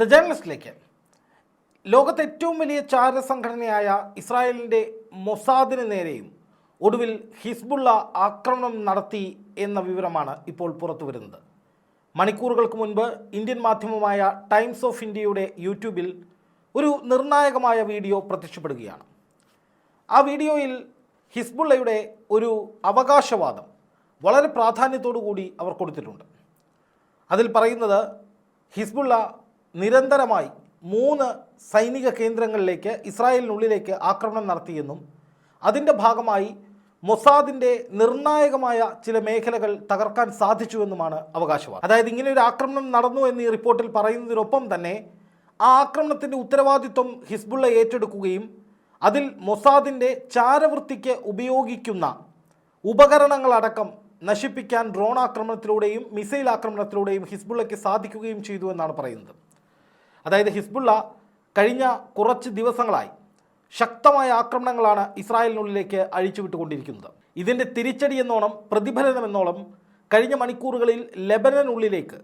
The ജേർണലിസ്റ്റിലേക്ക് ലോകത്തെ ഏറ്റവും വലിയ ചാര സംഘടനയായ ഇസ്രായേലിന്റെ മൊസാദിന് നേരെയും ഒടുവിൽ ഹിസ്ബുള്ള ആക്രമണം നടത്തി എന്ന വിവരമാണ് ഇപ്പോൾ പുറത്തു വരുന്നത്. മണിക്കൂറുകൾക്ക് മുൻപ് ഇന്ത്യൻ മാധ്യമമായ ടൈംസ് ഓഫ് ഇന്ത്യയുടെ യൂട്യൂബിൽ ഒരു നിർണായകമായ വീഡിയോ പ്രത്യക്ഷപ്പെടുകയാണ്. ആ വീഡിയോയിൽ ഹിസ്ബുള്ളയുടെ ഒരു അവകാശവാദം വളരെ പ്രാധാന്യത്തോടു കൂടി അവർ കൊടുത്തിട്ടുണ്ട്. അതിൽ പറയുന്നത് ഹിസ്ബുള്ള നിരന്തരമായി മൂന്ന് സൈനിക കേന്ദ്രങ്ങളിലേക്ക് ഇസ്രായേലിനുള്ളിലേക്ക് ആക്രമണം നടത്തിയെന്നും അതിന്റെ ഭാഗമായി മൊസാദിന്റെ നിർണായകമായ ചില മേഖലകൾ തകർക്കാൻ സാധിച്ചുവെന്നുമാണ് അവകാശവാദം. അതായത് ഇങ്ങനെ ഒരു ആക്രമണം നടന്നു എന്ന് ഈ റിപ്പോർട്ടിൽ പറയുന്നതിനൊപ്പം തന്നെ ആ ആക്രമണത്തിന്റെ ഉത്തരവാദിത്വം ഹിസ്ബുള്ള ഏറ്റെടുക്കുകയും അതിൽ മൊസാദിന്റെ ചാരവൃത്തിക്ക് ഉപയോഗിക്കുന്ന ഉപകരണങ്ങളടക്കം നശിപ്പിക്കാൻ ഡ്രോൺ ആക്രമണത്തിലൂടെയും മിസൈൽ ആക്രമണത്തിലൂടെയും ഹിസ്ബുള്ളയ്ക്ക് സാധിക്കുകയും ചെയ്തു എന്നാണ് പറയുന്നത്. അതായത് ഹിസ്ബുള്ള കഴിഞ്ഞ കുറച്ച് ദിവസങ്ങളായി ശക്തമായ ആക്രമണങ്ങളാണ് ഇസ്രായേലിനുള്ളിലേക്ക് അഴിച്ചുവിട്ടുകൊണ്ടിരിക്കുന്നത്. ഇതിന്റെ തിരിച്ചടി എന്നോണം പ്രതിഫലനം എന്നോണം കഴിഞ്ഞ മണിക്കൂറുകളിൽ ലെബനനുള്ളിലേക്ക്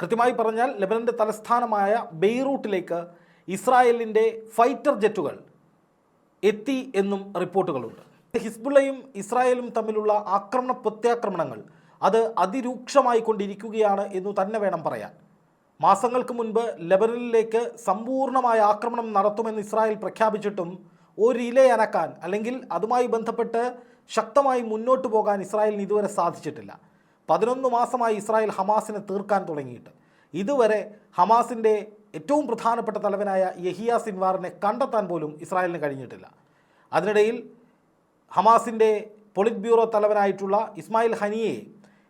കൃത്യമായി പറഞ്ഞാൽ ലെബനന്റെ തലസ്ഥാനമായ ബെയ്റൂട്ടിലേക്ക് ഇസ്രായേലിന്റെ ഫൈറ്റർ ജെറ്റുകൾ എത്തി എന്നും റിപ്പോർട്ടുകളുണ്ട്. ഹിസ്ബുള്ളയും ഇസ്രായേലും തമ്മിലുള്ള ആക്രമണ പ്രത്യാക്രമണങ്ങൾ അത് അതിരൂക്ഷമായി കൊണ്ടിരിക്കുകയാണ് എന്ന് തന്നെ വേണം പറയാൻ. മാസങ്ങൾക്ക് മുൻപ് ലെബനനിലേക്ക് സമ്പൂർണമായ ആക്രമണം നടത്തുമെന്ന് ഇസ്രായേൽ പ്രഖ്യാപിച്ചിട്ടും ഒരു ഇല അനക്കാൻ അല്ലെങ്കിൽ അതുമായി ബന്ധപ്പെട്ട് ശക്തമായി മുന്നോട്ട് പോകാൻ ഇസ്രായേലിന് ഇതുവരെ സാധിച്ചിട്ടില്ല. പതിനൊന്ന് മാസമായി ഇസ്രായേൽ ഹമാസിനെ തീർക്കാൻ തുടങ്ങിയിട്ട്. ഇതുവരെ ഹമാസിന്റെ ഏറ്റവും പ്രധാനപ്പെട്ട തലവനായ യഹിയ സിൻവാറിനെ കണ്ടെത്താൻ പോലും ഇസ്രായേലിന് കഴിഞ്ഞിട്ടില്ല. അതിനിടയിൽ ഹമാസിന്റെ പൊളിറ്റ് ബ്യൂറോ തലവനായിട്ടുള്ള ഇസ്മായിൽ ഹനിയെ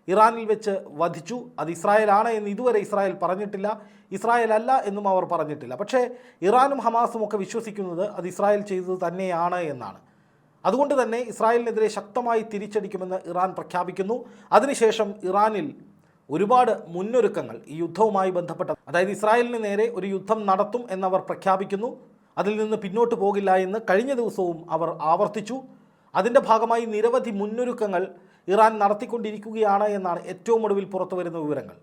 ഇറാനിൽ വെച്ച് വധിച്ചു. അത് ഇസ്രായേലാണ് എന്ന് ഇതുവരെ ഇസ്രായേൽ പറഞ്ഞിട്ടില്ല. ഇസ്രായേൽ അല്ല എന്നും അവർ പറഞ്ഞിട്ടില്ല. പക്ഷേ ഇറാനും ഹമാസും ഒക്കെ വിശ്വസിക്കുന്നത് അത് ഇസ്രായേൽ ചെയ്തത് തന്നെയാണ് എന്നാണ്. അതുകൊണ്ട് തന്നെ ഇസ്രായേലിനെതിരെ ശക്തമായി തിരിച്ചടിക്കുമെന്ന് ഇറാൻ പ്രഖ്യാപിക്കുന്നു. അതിനുശേഷം ഇറാനിൽ ഒരുപാട് മുന്നൊരുക്കങ്ങൾ ഈ യുദ്ധവുമായി ബന്ധപ്പെട്ട അതായത് ഇസ്രായേലിന് നേരെ ഒരു യുദ്ധം നടത്തും എന്നവർ പ്രഖ്യാപിക്കുന്നു. അതിൽ നിന്ന് പിന്നോട്ട് പോകില്ല എന്ന് കഴിഞ്ഞ ദിവസവും അവർ ആവർത്തിച്ചു. അതിന്റെ ഭാഗമായി നിരവധി മുന്നൊരുക്കങ്ങൾ ഇറാൻ നടത്തിക്കൊണ്ടിരിക്കുകയാണ് എന്നാണ് ഏറ്റവും ഒടുവിൽ പുറത്തുവരുന്ന വിവരങ്ങൾ.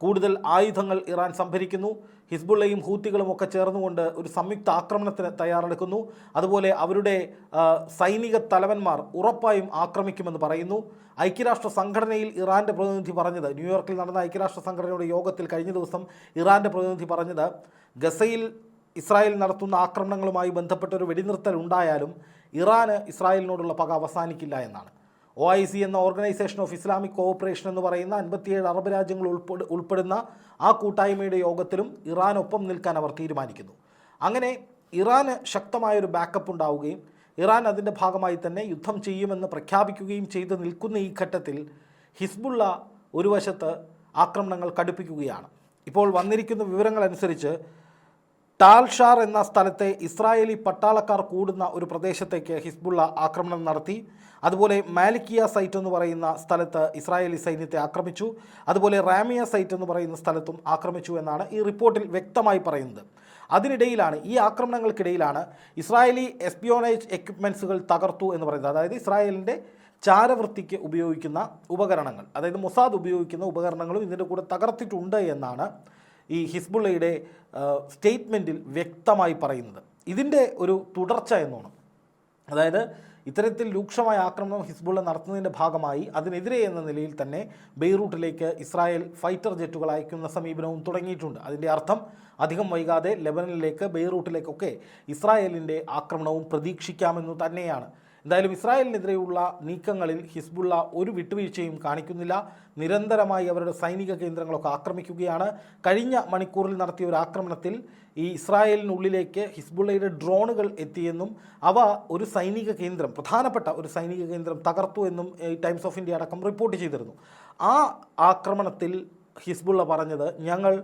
കൂടുതൽ ആയുധങ്ങൾ ഇറാൻ സംഭരിക്കുന്നു. ഹിസ്ബുള്ളയും ഹൂത്തികളും ഒക്കെ ചേർന്നുകൊണ്ട് ഒരു സംയുക്ത ആക്രമണത്തിന് തയ്യാറെടുക്കുന്നു. അതുപോലെ അവരുടെ സൈനിക തലവന്മാർ ഉറപ്പായും ആക്രമിക്കുമെന്ന് പറയുന്നു. ഐക്യരാഷ്ട്ര സംഘടനയിൽ ഇറാന്റെ പ്രതിനിധി പറഞ്ഞത് ന്യൂയോർക്കിൽ നടന്ന ഐക്യരാഷ്ട്ര സംഘടനയുടെ യോഗത്തിൽ കഴിഞ്ഞ ദിവസം ഇറാന്റെ പ്രതിനിധി പറഞ്ഞത് ഗസയിൽ ഇസ്രായേൽ നടത്തുന്ന ആക്രമണങ്ങളുമായി ബന്ധപ്പെട്ട ഒരു വെടിനിർത്തൽ ഉണ്ടായാലും ഇറാന് ഇസ്രായേലിനോടുള്ള പക അവസാനിക്കില്ല എന്നാണ്. ഒ ഐ സി എന്ന ഓർഗനൈസേഷൻ ഓഫ് ഇസ്ലാമിക് കോഓപ്പറേഷൻ എന്ന് പറയുന്ന അൻപത്തിയേഴ് അറബ് രാജ്യങ്ങൾ ഉൾപ്പെടെ ഉൾപ്പെടുന്ന ആ കൂട്ടായ്മയുടെ യോഗത്തിലും ഇറാൻ ഒപ്പം നിൽക്കാൻ അവർ തീരുമാനിക്കുന്നു. അങ്ങനെ ഇറാന് ശക്തമായൊരു ബാക്കപ്പ് ഉണ്ടാവുകയും ഇറാൻ അതിന്റെ ഭാഗമായി തന്നെ യുദ്ധം ചെയ്യുമെന്ന് പ്രഖ്യാപിക്കുകയും ചെയ്ത് നിൽക്കുന്ന ഈ ഘട്ടത്തിൽ ഹിസ്ബുള്ള ഒരു വശത്ത് ആക്രമണങ്ങൾ കടുപ്പിക്കുകയാണ്. ഇപ്പോൾ വന്നിരിക്കുന്ന വിവരങ്ങളനുസരിച്ച് ടാൽഷാർ എന്ന സ്ഥലത്തെ ഇസ്രായേലി പട്ടാളക്കാർ കൂടുന്ന ഒരു പ്രദേശത്തേക്ക് ഹിസ്ബുള്ള ആക്രമണം നടത്തി. അതുപോലെ മാലിക്കിയ സൈറ്റ് എന്ന് പറയുന്ന സ്ഥലത്ത് ഇസ്രായേലി സൈന്യത്തെ ആക്രമിച്ചു. അതുപോലെ റാമിയ സൈറ്റ് എന്ന് പറയുന്ന സ്ഥലത്തും ആക്രമിച്ചു എന്നാണ് ഈ റിപ്പോർട്ടിൽ വ്യക്തമായി പറയുന്നത്. അതിനിടയിലാണ് ഈ ആക്രമണങ്ങൾക്കിടയിലാണ് ഇസ്രായേലി എസ്പിയോണേജ് എക്യുപ്മെൻസുകൾ തകർത്തു എന്ന് പറയുന്നത്. അതായത് ഇസ്രായേലിന്റെ ചാരവൃത്തിക്ക് ഉപയോഗിക്കുന്ന ഉപകരണങ്ങൾ അതായത് മൊസാദ് ഉപയോഗിക്കുന്ന ഉപകരണങ്ങളും ഇതിന്റെ കൂടെ തകർത്തിട്ടുണ്ട് എന്നാണ് ഈ ഹിസ്ബുള്ളയുടെ സ്റ്റേറ്റ്മെന്റിൽ വ്യക്തമായി പറയുന്നത്. ഇതിന്റെ ഒരു തുടർച്ച എന്നോണം. അതായത് ഇത്തരത്തിൽ രൂക്ഷമായ ആക്രമണം ഹിസ്ബുള്ള നടത്തുന്നതിന്റെ ഭാഗമായി അതിനെതിരെ എന്ന നിലയിൽ തന്നെ ബെയ്റൂട്ടിലേക്ക് ഇസ്രായേൽ ഫൈറ്റർ ജെറ്റുകൾ അയക്കുന്ന സമീപനവും തുടങ്ങിയിട്ടുണ്ട്. അതിന്റെ അർത്ഥം അധികം വൈകാതെ ലെബനനിലേക്ക് ബെയ്റൂട്ടിലേക്കൊക്കെ ഇസ്രായേലിന്റെ ആക്രമണവും പ്രതീക്ഷിക്കാമെന്നു തന്നെയാണ്. എന്തായാലും ഇസ്രായേലിനെതിരെയുള്ള നീക്കങ്ങളിൽ ഹിസ്ബുള്ള ഒരു വിട്ടുവീഴ്ചയും കാണിക്കുന്നില്ല. നിരന്തരമായി അവരുടെ സൈനിക കേന്ദ്രങ്ങളൊക്കെ ആക്രമിക്കുകയാണ്. കഴിഞ്ഞ മണിക്കൂറിൽ നടത്തിയ ഒരു ആക്രമണത്തിൽ ഈ ഇസ്രായേലിനുള്ളിലേക്ക് ഹിസ്ബുള്ളയുടെ ഡ്രോണുകൾ എത്തിയെന്നും അവ ഒരു സൈനിക കേന്ദ്രം പ്രധാനപ്പെട്ട ഒരു സൈനിക കേന്ദ്രം തകർത്തു എന്നും ഈ ടൈംസ് ഓഫ് ഇന്ത്യ അടക്കം റിപ്പോർട്ട് ചെയ്തിരുന്നു. ആ ആക്രമണത്തിൽ ഹിസ്ബുള്ള പറഞ്ഞത് ഞങ്ങൾ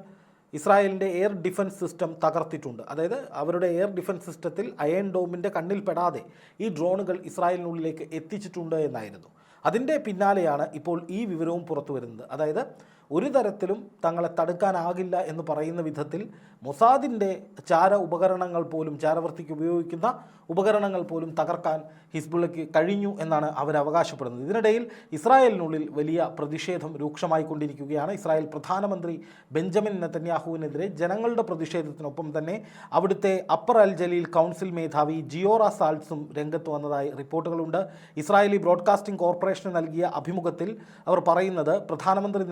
ഇസ്രായേലിന്റെ എയർ ഡിഫൻസ് സിസ്റ്റം തകർത്തിട്ടുണ്ട്. അതായത് അവരുടെ എയർ ഡിഫൻസ് സിസ്റ്റത്തിൽ അയൺ ഡോമിന്റെ കണ്ണിൽപ്പെടാതെ ഈ ഡ്രോണുകൾ ഇസ്രായേലിനുള്ളിലേക്ക് എത്തിച്ചിട്ടുണ്ട് എന്നായിരുന്നു. അതിന്റെ പിന്നാലെയാണ് ഇപ്പോൾ ഈ വിവരവും പുറത്തു വരുന്നത്. അതായത് ഒരു തരത്തിലും തങ്ങളെ തടുക്കാനാകില്ല എന്ന് പറയുന്ന വിധത്തിൽ മൊസാദിന്റെ ചാര ഉപകരണങ്ങൾ പോലും ചാരവൃത്തിക്ക് ഉപയോഗിക്കുന്ന ഉപകരണങ്ങൾ പോലും തകർക്കാൻ ഹിസ്ബുള്ളയ്ക്ക് കഴിഞ്ഞു എന്നാണ് അവർ അവകാശപ്പെടുന്നത്. ഇതിനിടയിൽ ഇസ്രായേലിനുള്ളിൽ വലിയ പ്രതിഷേധം രൂക്ഷമായിക്കൊണ്ടിരിക്കുകയാണ് ഇസ്രായേൽ പ്രധാനമന്ത്രി ബെഞ്ചമിൻ നെത്തന്യാഹുവിനെതിരെ ജനങ്ങളുടെ പ്രതിഷേധത്തിനൊപ്പം തന്നെ അവിടുത്തെ അപ്പർ അൽ ജലീൽ കൗൺസിൽ മേധാവി ജിയോറ സാൾട്സും രംഗത്ത് വന്നതായി റിപ്പോർട്ടുകളുണ്ട്. ഇസ്രായേലി ബ്രോഡ്കാസ്റ്റിംഗ് കോർപ്പറേഷന് നൽകിയ അഭിമുഖത്തിൽ അവർ പറയുന്നത് പ്രധാനമന്ത്രി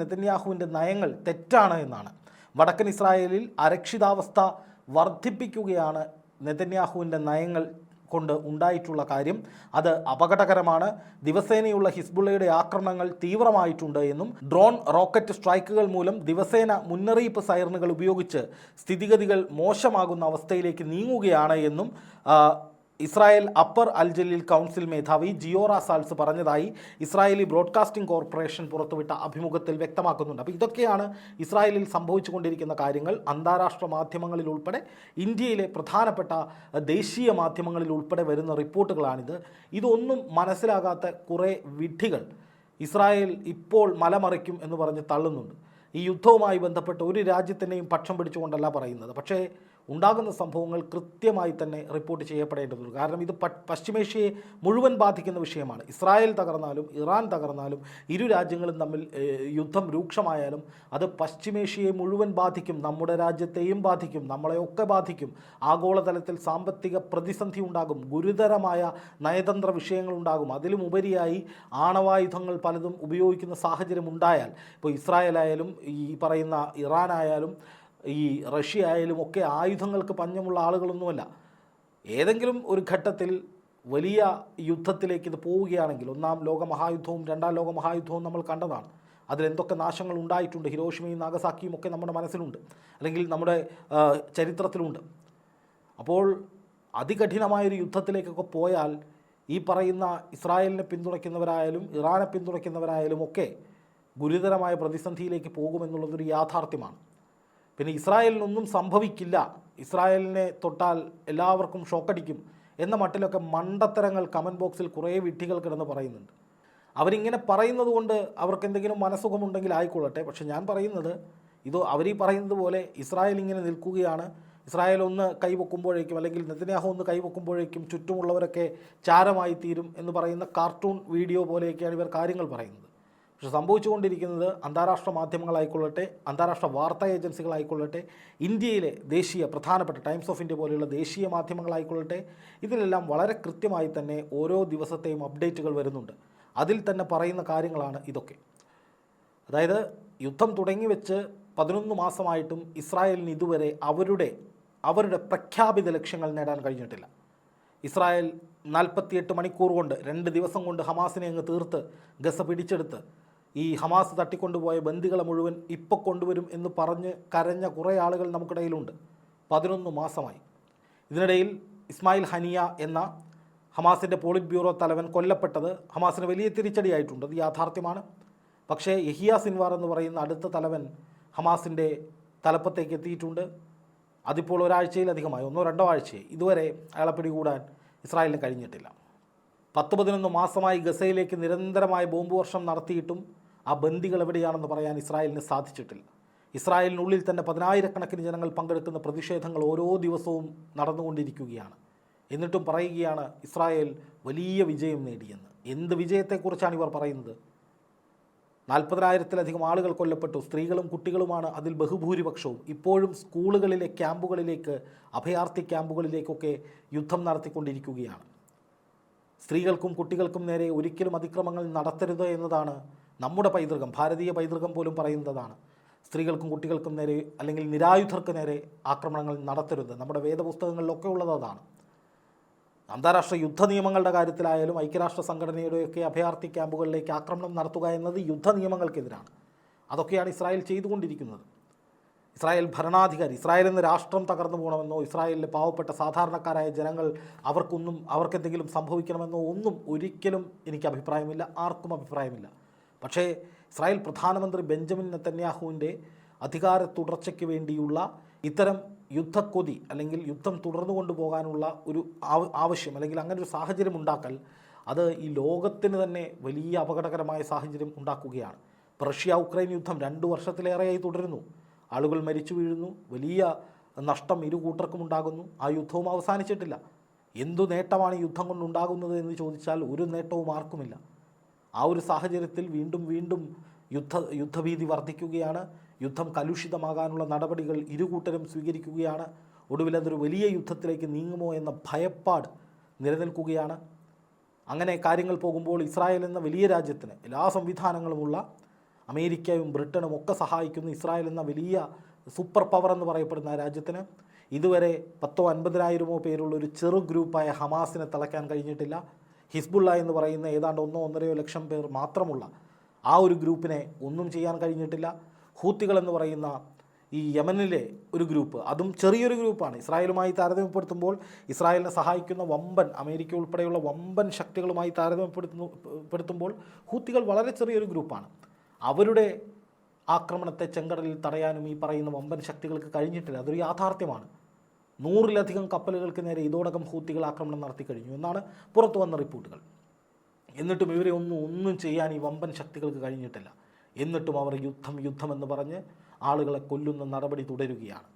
നെതന്യാഹുവിന്റെ നയങ്ങൾ തെറ്റാണ് എന്നാണ്. വടക്കൻ ഇസ്രായേലിൽ അരക്ഷിതാവസ്ഥ വർദ്ധിപ്പിക്കുകയാണ് നെതന്യാഹുവിന്റെ നയങ്ങൾ കൊണ്ട് ഉണ്ടായിട്ടുള്ള കാര്യം. അത് അപകടകരമാണ്. ദിവസേനയുള്ള ഹിസ്ബുള്ളയുടെ ആക്രമണങ്ങൾ തീവ്രമായിട്ടുണ്ട് എന്നും ഡ്രോൺ റോക്കറ്റ് സ്ട്രൈക്കുകൾ മൂലം ദിവസേന മുന്നറിയിപ്പ് സൈറണുകൾ ഉപയോഗിച്ച് സ്ഥിതിഗതികൾ മോശമാകുന്ന അവസ്ഥയിലേക്ക് നീങ്ങുകയാണ് എന്നും ഇസ്രായേൽ അപ്പർ അൽ കൗൺസിൽ മേധാവി ജിയോറ സാൽസ് പറഞ്ഞതായി ഇസ്രായേലി ബ്രോഡ്കാസ്റ്റിംഗ് കോർപ്പറേഷൻ പുറത്തുവിട്ട അഭിമുഖത്തിൽ വ്യക്തമാക്കുന്നുണ്ട്. അപ്പോൾ ഇതൊക്കെയാണ് ഇസ്രായേലിൽ സംഭവിച്ചുകൊണ്ടിരിക്കുന്ന കാര്യങ്ങൾ അന്താരാഷ്ട്ര മാധ്യമങ്ങളിൽ ഉൾപ്പെടെ ഇന്ത്യയിലെ പ്രധാനപ്പെട്ട ദേശീയ മാധ്യമങ്ങളിൽ ഉൾപ്പെടെ വരുന്ന റിപ്പോർട്ടുകളാണിത്. ഇതൊന്നും മനസ്സിലാകാത്ത കുറേ വിഡ്ഢികൾ ഇസ്രായേൽ ഇപ്പോൾ മലമറിക്കും എന്ന് പറഞ്ഞ് തള്ളുന്നുണ്ട്. ഈ യുദ്ധവുമായി ബന്ധപ്പെട്ട് ഒരു രാജ്യത്തിനെയും പക്ഷം പിടിച്ചുകൊണ്ടല്ല പറയുന്നത്. പക്ഷേ ഉണ്ടാകുന്ന സംഭവങ്ങൾ കൃത്യമായി തന്നെ റിപ്പോർട്ട് ചെയ്യപ്പെടേണ്ടതുണ്ട്. കാരണം ഇത് പശ്ചിമേഷ്യയെ മുഴുവൻ ബാധിക്കുന്ന വിഷയമാണ്. ഇസ്രായേൽ തകർന്നാലും ഇറാൻ തകർന്നാലും ഇരു രാജ്യങ്ങളും തമ്മിൽ യുദ്ധം രൂക്ഷമായാലും അത് പശ്ചിമേഷ്യയെ മുഴുവൻ ബാധിക്കും. നമ്മുടെ രാജ്യത്തെയും ബാധിക്കും. നമ്മളെയൊക്കെ ബാധിക്കും. ആഗോളതലത്തിൽ സാമ്പത്തിക പ്രതിസന്ധി ഉണ്ടാകും. ഗുരുതരമായ നയതന്ത്ര വിഷയങ്ങളുണ്ടാകും അതിലും ഉപരിയായി ആണവായുധങ്ങൾ പലതും ഉപയോഗിക്കുന്ന സാഹചര്യം ഉണ്ടായാൽ ഇപ്പോൾ ഇസ്രായേലായാലും ഈ പറയുന്ന ഇറാൻ ആയാലും ഈ റഷ്യ ആയാലും ഒക്കെ ആയുധങ്ങൾക്ക് പഞ്ഞമുള്ള ആളുകളൊന്നുമല്ല. ഏതെങ്കിലും ഒരു ഘട്ടത്തിൽ വലിയ യുദ്ധത്തിലേക്ക് ഇത് പോവുകയാണെങ്കിൽ ഒന്നാം ലോക മഹായുദ്ധവും രണ്ടാം ലോക മഹായുദ്ധവും നമ്മൾ കണ്ടതാണ്. അതിലെന്തൊക്കെ നാശങ്ങൾ ഉണ്ടായിട്ടുണ്ട്? ഹിരോഷിമയും നാഗസാക്കിയും ഒക്കെ നമ്മുടെ മനസ്സിലുണ്ട്. അല്ലെങ്കിൽ നമ്മുടെ ചരിത്രത്തിലുണ്ട്. അപ്പോൾ അതികഠിനമായൊരു യുദ്ധത്തിലേക്കൊക്കെ പോയാൽ ഈ പറയുന്ന ഇസ്രായേലിനെ പിന്തുണയ്ക്കുന്നവരായാലും ഇറാനെ പിന്തുണയ്ക്കുന്നവരായാലും ഒക്കെ ഗുരുതരമായ പ്രതിസന്ധിയിലേക്ക് പോകുമെന്നുള്ളതൊരു യാഥാർത്ഥ്യമാണ്. പിന്നെ ഇസ്രായേലിനൊന്നും സംഭവിക്കില്ല. ഇസ്രായേലിനെ തൊട്ടാൽ എല്ലാവർക്കും ഷോക്കടിക്കും എന്ന മട്ടിലൊക്കെ മണ്ടത്തരങ്ങൾ കമന്റ് ബോക്സിൽ കുറേ വിഡ്ഢികൾ കിടന്ന് പറയുന്നുണ്ട്. അവരിങ്ങനെ പറയുന്നത് കൊണ്ട് അവർക്ക് എന്തെങ്കിലും മനസ്സുഖമുണ്ടെങ്കിൽ ആയിക്കൊള്ളട്ടെ. പക്ഷെ ഞാൻ പറയുന്നത് ഇത് അവർ ഈ പറയുന്നത് പോലെ ഇസ്രായേൽ ഇങ്ങനെ നിൽക്കുകയാണ്. ഇസ്രായേൽ ഒന്ന് കൈവെക്കുമ്പോഴേക്കും അല്ലെങ്കിൽ നെതന്യാഹു ഒന്ന് കൈവെക്കുമ്പോഴേക്കും ചുറ്റുമുള്ളവരൊക്കെ ചാരമായി തീരും എന്ന് പറയുന്ന കാർട്ടൂൺ വീഡിയോ പോലെയൊക്കെയാണ് ഇവർ കാര്യങ്ങൾ പറയുന്നത്. പക്ഷെ സംഭവിച്ചുകൊണ്ടിരിക്കുന്നത് അന്താരാഷ്ട്ര മാധ്യമങ്ങളായിക്കൊള്ളട്ടെ അന്താരാഷ്ട്ര വാർത്താ ഏജൻസികളായിക്കൊള്ളട്ടെ ഇന്ത്യയിലെ ദേശീയ പ്രധാനപ്പെട്ട ടൈംസ് ഓഫ് ഇന്ത്യ പോലെയുള്ള ദേശീയ മാധ്യമങ്ങളായിക്കൊള്ളട്ടെ ഇതിലെല്ലാം വളരെ കൃത്യമായി തന്നെ ഓരോ ദിവസത്തെയും അപ്ഡേറ്റുകൾ വരുന്നുണ്ട്. അതിൽ തന്നെ പറയുന്ന കാര്യങ്ങളാണ് ഇതൊക്കെ. അതായത് യുദ്ധം തുടങ്ങി വെച്ച് പതിനൊന്ന് മാസമായിട്ടും ഇസ്രായേലിന് ഇതുവരെ അവരുടെ അവരുടെ പ്രഖ്യാപിത ലക്ഷ്യങ്ങൾ നേടാൻ കഴിഞ്ഞിട്ടില്ല. ഇസ്രായേൽ നാൽപ്പത്തിയെട്ട് മണിക്കൂർ കൊണ്ട് രണ്ട് ദിവസം കൊണ്ട് ഹമാസിനെ അങ്ങ് തീർത്ത് ഗസ പിടിച്ചെടുത്ത് ഈ ഹമാസ് തട്ടിക്കൊണ്ടുപോയ ബന്ദികളെ മുഴുവൻ ഇപ്പോൾ കൊണ്ടുവരും എന്ന് പറഞ്ഞ് കരഞ്ഞ കുറേ ആളുകൾ നമുക്കിടയിലുണ്ട്. പതിനൊന്ന് മാസമായി. ഇതിനിടയിൽ ഇസ്മായിൽ ഹനിയ എന്ന ഹമാസിന്റെ പോളിറ്റ് ബ്യൂറോ തലവൻ കൊല്ലപ്പെട്ടത് ഹമാസിന് വലിയ തിരിച്ചടിയായിട്ടുണ്ട്. അത് യാഥാർത്ഥ്യമാണ്. പക്ഷേ യഹിയ സിൻവാർ എന്ന് പറയുന്ന അടുത്ത തലവൻ ഹമാസിന്റെ തലപ്പത്തേക്ക് എത്തിയിട്ടുണ്ട്. അതിപ്പോൾ ഒരാഴ്ചയിലധികമായി ഒന്നോ രണ്ടോ ആഴ്ചയെ ഇതുവരെ അയാളെ പിടികൂടാൻ ഇസ്രായേലിന് കഴിഞ്ഞിട്ടില്ല. പത്ത് പതിനൊന്ന് മാസമായി ഗസയിലേക്ക് നിരന്തരമായ ബോംബ് വർഷം നടത്തിയിട്ടും ആ ബന്ദികൾ എവിടെയാണെന്ന് പറയാൻ ഇസ്രായേലിന് സാധിച്ചിട്ടില്ല. ഇസ്രായേലിനുള്ളിൽ തന്നെ പതിനായിരക്കണക്കിന് ജനങ്ങൾ പങ്കെടുക്കുന്ന പ്രതിഷേധങ്ങൾ ഓരോ ദിവസവും നടന്നുകൊണ്ടിരിക്കുകയാണ്. എന്നിട്ടും പറയുകയാണ് ഇസ്രായേൽ വലിയ വിജയം നേടിയെന്ന്. എന്ത് വിജയത്തെക്കുറിച്ചാണ് ഇവർ പറയുന്നത്? നാൽപ്പതിനായിരത്തിലധികം ആളുകൾ കൊല്ലപ്പെട്ടു. സ്ത്രീകളും കുട്ടികളുമാണ് അതിൽ ബഹുഭൂരിപക്ഷവും. ഇപ്പോഴും സ്കൂളുകളിലെ ക്യാമ്പുകളിലേക്ക് അഭയാർത്ഥി ക്യാമ്പുകളിലേക്കൊക്കെ യുദ്ധം നടത്തിക്കൊണ്ടിരിക്കുകയാണ്. സ്ത്രീകൾക്കും കുട്ടികൾക്കും നേരെ ഒരിക്കലും അതിക്രമങ്ങൾ നടത്തരുത് എന്നതാണ് നമ്മുടെ പൈതൃകം ഭാരതീയ പൈതൃകം പോലും പറയുന്നതാണ്. സ്ത്രീകൾക്കും കുട്ടികൾക്കും നേരെ അല്ലെങ്കിൽ നിരായുധർക്ക് നേരെ ആക്രമണങ്ങൾ നടത്തരുത്. നമ്മുടെ വേദപുസ്തകങ്ങളിലൊക്കെ ഉള്ളത് അതാണ്. അന്താരാഷ്ട്ര യുദ്ധ നിയമങ്ങളുടെ കാര്യത്തിലായാലും ഐക്യരാഷ്ട്ര സംഘടനയുടെയൊക്കെ അഭയാർത്ഥി ക്യാമ്പുകളിലേക്ക് ആക്രമണം നടത്തുക എന്നത് യുദ്ധ നിയമങ്ങൾക്കെതിരാണ്. അതൊക്കെയാണ് ഇസ്രായേൽ ചെയ്തുകൊണ്ടിരിക്കുന്നത്. ഇസ്രായേൽ ഭരണാധികാരി ഇസ്രായേൽ എന്ന രാഷ്ട്രം തകർന്നു പോകണമെന്നോ ഇസ്രായേലിലെ പാവപ്പെട്ട സാധാരണക്കാരായ ജനങ്ങൾ അവർക്കൊന്നും അവർക്കെന്തെങ്കിലും സംഭവിക്കണമെന്നോ ഒന്നും ഒരിക്കലും എനിക്ക് അഭിപ്രായമില്ല ആർക്കും അഭിപ്രായമില്ല. പക്ഷേ ഇസ്രായേൽ പ്രധാനമന്ത്രി ബെഞ്ചമിൻ നെത്തന്യാഹുവിന്റെ അധികാര തുടർച്ചയ്ക്ക് വേണ്ടിയുള്ള ഇത്തരം യുദ്ധക്കൊതി അല്ലെങ്കിൽ യുദ്ധം തുടർന്നു കൊണ്ടുപോകാനുള്ള ഒരു ആവശ്യം അല്ലെങ്കിൽ അങ്ങനെ ഒരു സാഹചര്യം ഉണ്ടാക്കൽ അത് ഈ ലോകത്തിന് തന്നെ വലിയ അപകടകരമായ സാഹചര്യം ഉണ്ടാക്കുകയാണ്. റഷ്യ ഉക്രൈൻ യുദ്ധം രണ്ട് വർഷത്തിലേറെയായി തുടരുന്നു. ആളുകൾ മരിച്ചു വീഴുന്നു. വലിയ നഷ്ടം ഇരു കൂട്ടർക്കും ഉണ്ടാകുന്നു. ആ യുദ്ധവും അവസാനിച്ചിട്ടില്ല. എന്തു നേട്ടമാണ് യുദ്ധം കൊണ്ടുണ്ടാകുന്നത് എന്ന് ചോദിച്ചാൽ ഒരു നേട്ടവും ആർക്കുമില്ല. ആ ഒരു സാഹചര്യത്തിൽ വീണ്ടും വീണ്ടും യുദ്ധ യുദ്ധഭീതി വർദ്ധിക്കുകയാണ്. യുദ്ധം കലുഷിതമാകാനുള്ള നടപടികൾ ഇരുകൂട്ടരും സ്വീകരിക്കുകയാണ്. ഒടുവിൽ അതൊരു വലിയ യുദ്ധത്തിലേക്ക് നീങ്ങുമോ എന്ന ഭയപ്പാട് നിലനിൽക്കുകയാണ്. അങ്ങനെ കാര്യങ്ങൾ പോകുമ്പോൾ ഇസ്രായേൽ എന്ന വലിയ രാജ്യത്തിന് എല്ലാ സംവിധാനങ്ങളുമുള്ള അമേരിക്കയും ബ്രിട്ടനും ഒക്കെ സഹായിക്കുന്ന ഇസ്രായേൽ എന്ന വലിയ സൂപ്പർ പവർ എന്ന് പറയപ്പെടുന്ന രാജ്യത്തിന് ഇതുവരെ പത്തോ അൻപതിനായിരമോ പേരുള്ള ഒരു ചെറു ഗ്രൂപ്പായ ഹമാസിനെ തിളയ്ക്കാൻ കഴിഞ്ഞിട്ടില്ല. ഹിസ്ബുള്ള എന്ന് പറയുന്ന ഏതാണ്ട് ഒന്നോ ഒന്നരയോ ലക്ഷം പേർ മാത്രമുള്ള ആ ഒരു ഗ്രൂപ്പിനെ ഒന്നും ചെയ്യാൻ കഴിഞ്ഞിട്ടില്ല. ഹൂത്തികൾ എന്ന് പറയുന്ന ഈ യമനിലെ ഒരു ഗ്രൂപ്പ് അതും ചെറിയൊരു ഗ്രൂപ്പാണ്. ഇസ്രായേലുമായി താരതമ്യപ്പെടുത്തുമ്പോൾ ഇസ്രായേലിനെ സഹായിക്കുന്ന വമ്പൻ അമേരിക്ക ഉൾപ്പെടെയുള്ള വമ്പൻ ശക്തികളുമായി താരതമ്യപ്പെടുത്തുന്നു പെടുത്തുമ്പോൾ ഹൂത്തികൾ വളരെ ചെറിയൊരു ഗ്രൂപ്പാണ്. അവരുടെ ആക്രമണത്തെ ചെങ്കടലിൽ തടയാനും ഈ പറയുന്ന വമ്പൻ ശക്തികൾക്ക് കഴിഞ്ഞിട്ടില്ല. അതൊരു യാഥാർത്ഥ്യമാണ്. നൂറിലധികം കപ്പലുകൾക്ക് നേരെ ഇതോടകം ഹൂത്തികൾ ആക്രമണം നടത്തി കഴിഞ്ഞു എന്നാണ് പുറത്തു വന്ന റിപ്പോർട്ടുകൾ. എന്നിട്ടും ഇവരെ ഒന്നും ഒന്നും ചെയ്യാൻ ഈ വമ്പൻ ശക്തികൾക്ക് കഴിഞ്ഞിട്ടില്ല. എന്നിട്ടും അവർ യുദ്ധം യുദ്ധം എന്ന് പറഞ്ഞ് ആളുകളെ കൊല്ലുന്ന നടപടി തുടരുകയാണ്.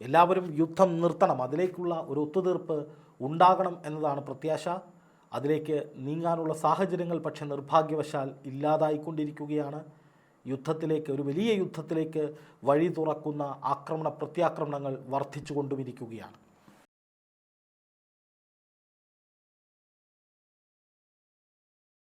എല്ലാവരും യുദ്ധം നിർത്തണം. അതിലേക്കുള്ള ഒരു ഒത്തുതീർപ്പ് ഉണ്ടാകണം എന്നതാണ് പ്രത്യാശ. അതിലേക്ക് നീങ്ങാനുള്ള സാഹചര്യങ്ങൾ പക്ഷേ നിർഭാഗ്യവശാൽ ഇല്ലാതായിക്കൊണ്ടിരിക്കുകയാണ്. യുദ്ധത്തിലേക്ക് ഒരു വലിയ യുദ്ധത്തിലേക്ക് വഴി തുറക്കുന്ന ആക്രമണ പ്രത്യാക്രമണങ്ങൾ വർദ്ധിച്ചുകൊണ്ടുമിരിക്കുകയാണ്.